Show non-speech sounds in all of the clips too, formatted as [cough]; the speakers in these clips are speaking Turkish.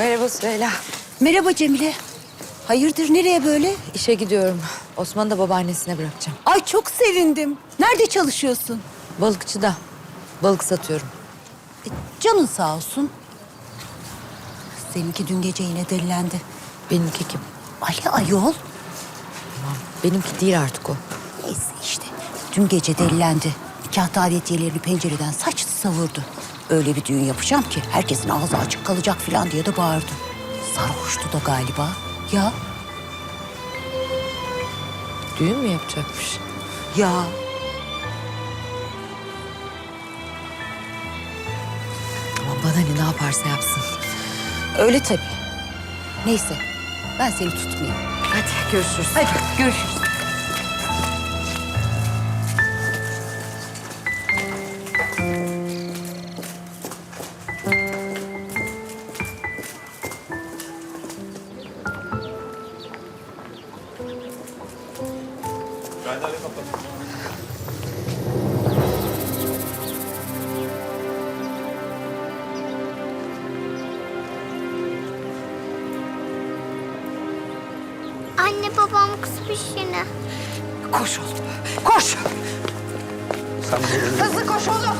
Merhaba Süheyla. Merhaba Cemile. Hayırdır nereye böyle? İşe gidiyorum. Osman'ı da babaannesine bırakacağım. Ay çok sevindim. Nerede çalışıyorsun? Balıkçıda. Balık satıyorum. E, canın sağ olsun. Seninki dün gece yine delilendi. Benimki kim? Ali ayol. Benimki değil artık o. Neyse işte. Dün gece delilendi. Nikah davetiyelerini pencereden saçtı savurdu. Öyle bir düğün yapacağım ki herkesin ağzı açık kalacak falan diye de bağırdı. Sarhoştu da galiba. Ya, Düğün mü yapacakmış? ya. Aman bana ne ne yaparsa yapsın. Öyle tabii. Neyse, ben seni tutmayayım. Hadi görüşürüz. Hadi görüşürüz. Anne babam kısmış yine. Koş oğlum, koş. Hızlı koş oğlum.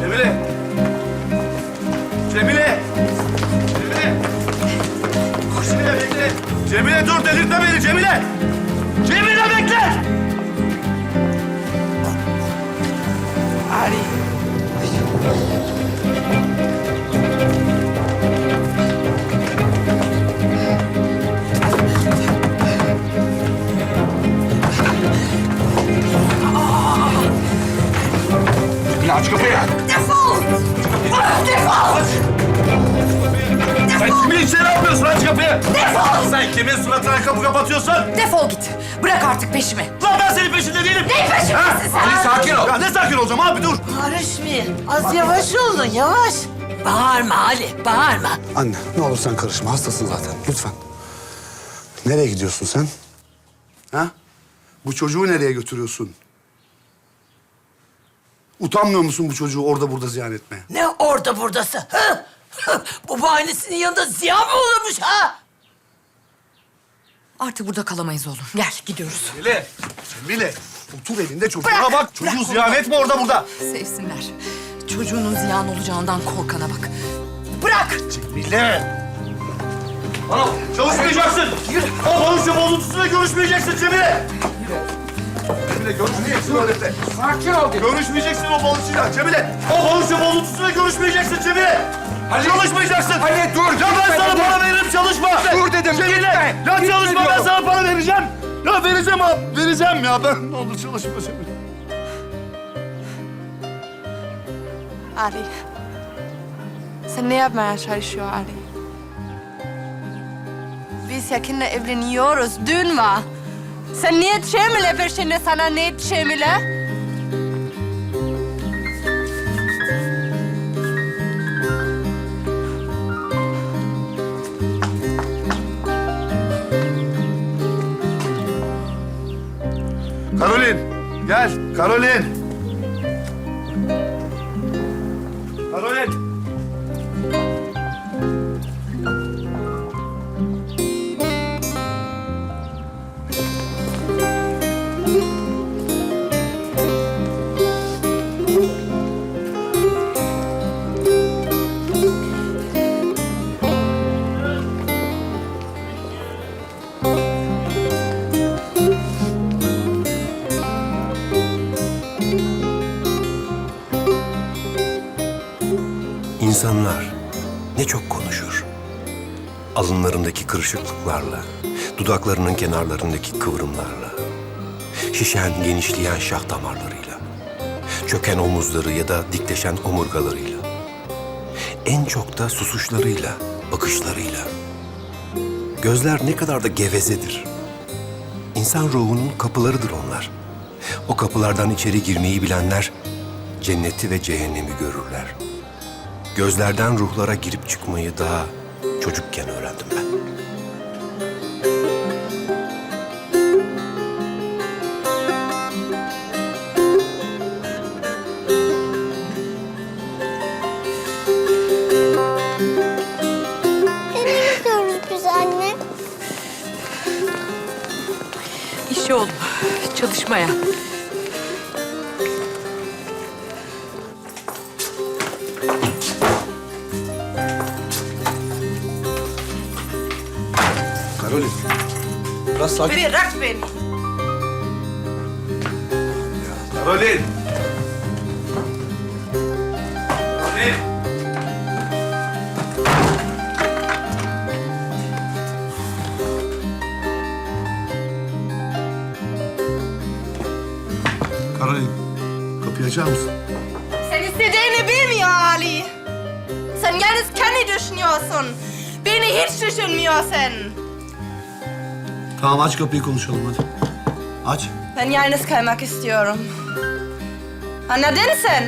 Cemile! Cemile! Cemile! Cemile bekle! Cemile dur delirtme beni Cemile! Cemile bekle! Cemile aç kapıyı! Defol! Defol! Sen kimin içeri almıyorsun aç kapıyı? Defol! Sen kimin suratına kapı kapatıyorsun? Defol git. Bırak artık peşimi. Lan ben senin peşinde değilim. Neyin peşindesin sen? Ali sakin ol. Ya ne sakin olacağım abi dur. Karışmayın. Az yavaş olun, yavaş. Bağırma Ali, bağırma. Anne ne olur sen karışma. Hastasın zaten. Lütfen. Nereye gidiyorsun sen? Ha? Bu çocuğu nereye götürüyorsun? Utanmıyor musun bu çocuğu orada burada ziyan etmeye? Ne orada buradası? Hı? Hı? Babaannesinin yanında ziyan mı olurmuş ha? Artık burada kalamayız oğlum. Gel gidiyoruz. Cemile. Cemile. Otur elinde çocuğuna bak. Çocuğu ziyan etme orada burada. Sevsinler. Çocuğunun ziyan olacağından korkana bak. Bırak! Cemile. Bana çalışmayacaksın. Yürü. O balıkçı bozuntusuyla görüşmeyeceksin Cemile. Cemile görüşmeyeceksin öyle Sakin ol. Görüşmeyeceksin o balıkçıyla Cemile. O balıkçı bozuntusuyla görüşmeyeceksin Cemile. Çalışmayacaksın. Ali dur. Ya ben sana para veririm çalışma. Dur dedim, Cemile. Ya çalışma ben sana para vereceğim. Ya vereceğim abi. Vereceğim ya ben. Ne olur çalışma Cemile. Ali. Sen ne yapmaya çalışıyor Ali? Biz yakında evleniyoruz. Düğün var. Sen niye Cemile peşinde sana ne Cemile? Karolin, gel. Karolin. Karolin. İnsanlar ne çok konuşur. Alınlarındaki kırışıklıklarla, dudaklarının kenarlarındaki kıvrımlarla, şişen, genişleyen şah damarlarıyla, çöken omuzları ya da dikleşen omurgalarıyla, en çok da susuşlarıyla, bakışlarıyla. Gözler ne kadar da gevezedir. İnsan ruhunun kapılarıdır onlar. O kapılardan içeri girmeyi bilenler cenneti ve cehennemi görürler gözlerden ruhlara girip çıkmayı daha çocukken öğrendim ben. İşi oldu. Çalışmaya. Biraz sakin. Bırak beni. Karolin. Karolin. Karolin. Kapıyı açar mısın? Sen istediğini bilmiyor Ali. Sen yalnız kendi düşünüyorsun. Beni hiç düşünmüyorsun. Tamam aç kapıyı konuşalım hadi. Aç. Ben yalnız kalmak istiyorum. Anladın sen?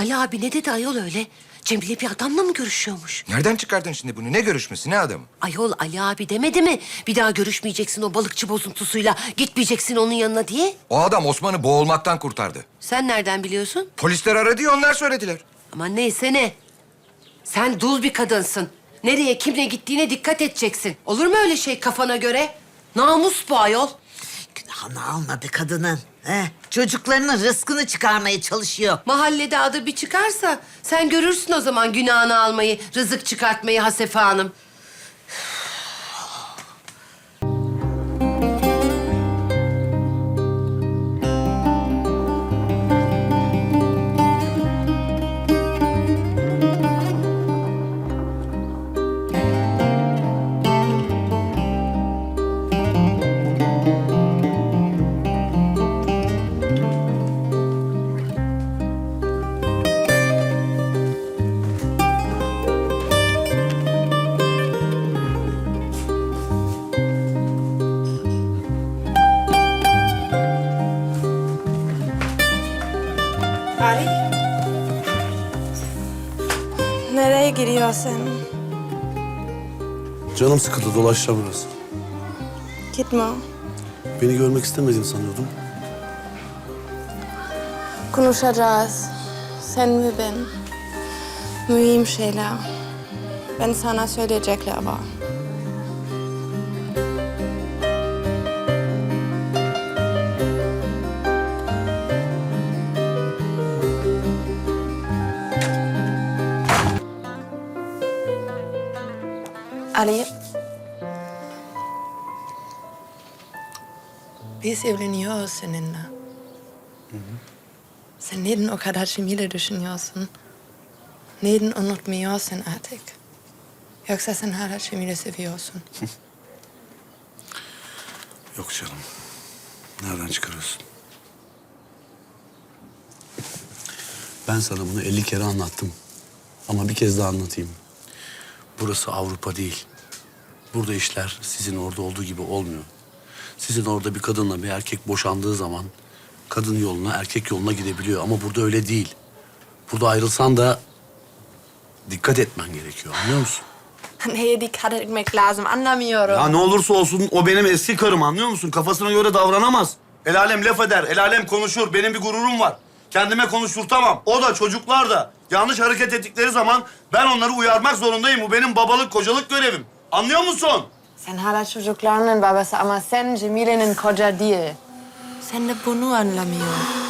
Ali abi ne dedi ayol öyle? Cemile bir adamla mı görüşüyormuş? Nereden çıkardın şimdi bunu? Ne görüşmesi, ne adamı? Ayol Ali abi demedi mi? Bir daha görüşmeyeceksin o balıkçı bozuntusuyla. Gitmeyeceksin onun yanına diye. O adam Osman'ı boğulmaktan kurtardı. Sen nereden biliyorsun? Polisler aradı ya onlar söylediler. Aman neyse ne. Sen dul bir kadınsın. Nereye kimle gittiğine dikkat edeceksin. Olur mu öyle şey kafana göre? Namus bu ayol. Günahını almadı kadının. He, çocuklarının rızkını çıkarmaya çalışıyor. Mahallede adı bir çıkarsa sen görürsün o zaman günahını almayı, rızık çıkartmayı Hasefe Hanım. Gidiyorsun? Canım sıkıldı dolaşacağım biraz. Gitme. Beni görmek istemedin sanıyordum. Konuşacağız. Sen ve ben. Mühim şeyler. Ben sana söyleyecekler var. Ali. Biz evleniyoruz seninle. Sen neden o kadar Cemile düşünüyorsun? Neden unutmuyorsun artık? Yoksa sen hala Cemile seviyorsun. [laughs] Yok canım. Nereden çıkarıyorsun? Ben sana bunu 50 kere anlattım. Ama bir kez daha anlatayım. Burası Avrupa değil. Burada işler sizin orada olduğu gibi olmuyor. Sizin orada bir kadınla bir erkek boşandığı zaman kadın yoluna erkek yoluna gidebiliyor. Ama burada öyle değil. Burada ayrılsan da dikkat etmen gerekiyor anlıyor musun? [laughs] Neye dikkat etmek lazım anlamıyorum. Ya ne olursa olsun o benim eski karım anlıyor musun? Kafasına göre davranamaz. El alem laf eder, el alem konuşur. Benim bir gururum var. Kendime konuşturtamam. O da çocuklar da yanlış hareket ettikleri zaman ben onları uyarmak zorundayım. Bu benim babalık, kocalık görevim. Anlıyor musun? Sen hala çocuklarının babası ama sen Cemile'nin koca değil. Sen de bunu anlamıyorsun.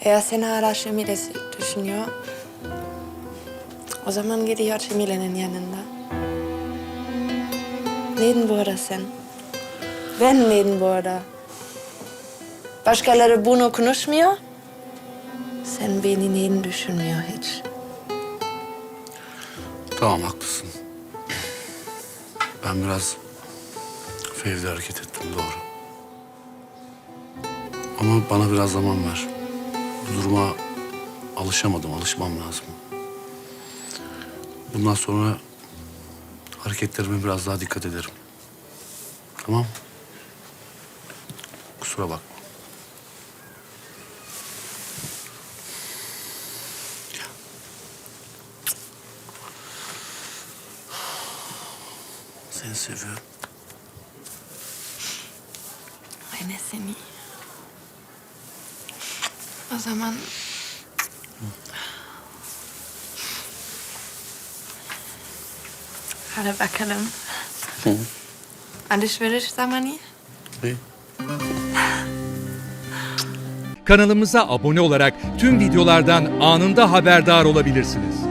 Eğer sen hala Cemile düşünüyor, o zaman gidiyor Cemile'nin yanında. Neden buradasın? Ben neden burada? Başkaları bunu konuşmuyor. Sen beni neden düşünmüyor hiç? Tamam haklısın. Ben biraz fevri hareket ettim doğru. Ama bana biraz zaman ver. Bu duruma alışamadım, alışmam lazım. Bundan sonra hareketlerime biraz daha dikkat ederim. Tamam. Kusura bakma. Seni seviyorum. Anne seni. O zaman... Hadi bakalım. Alışveriş zamanı. İyi. Kanalımıza abone olarak tüm videolardan anında haberdar olabilirsiniz.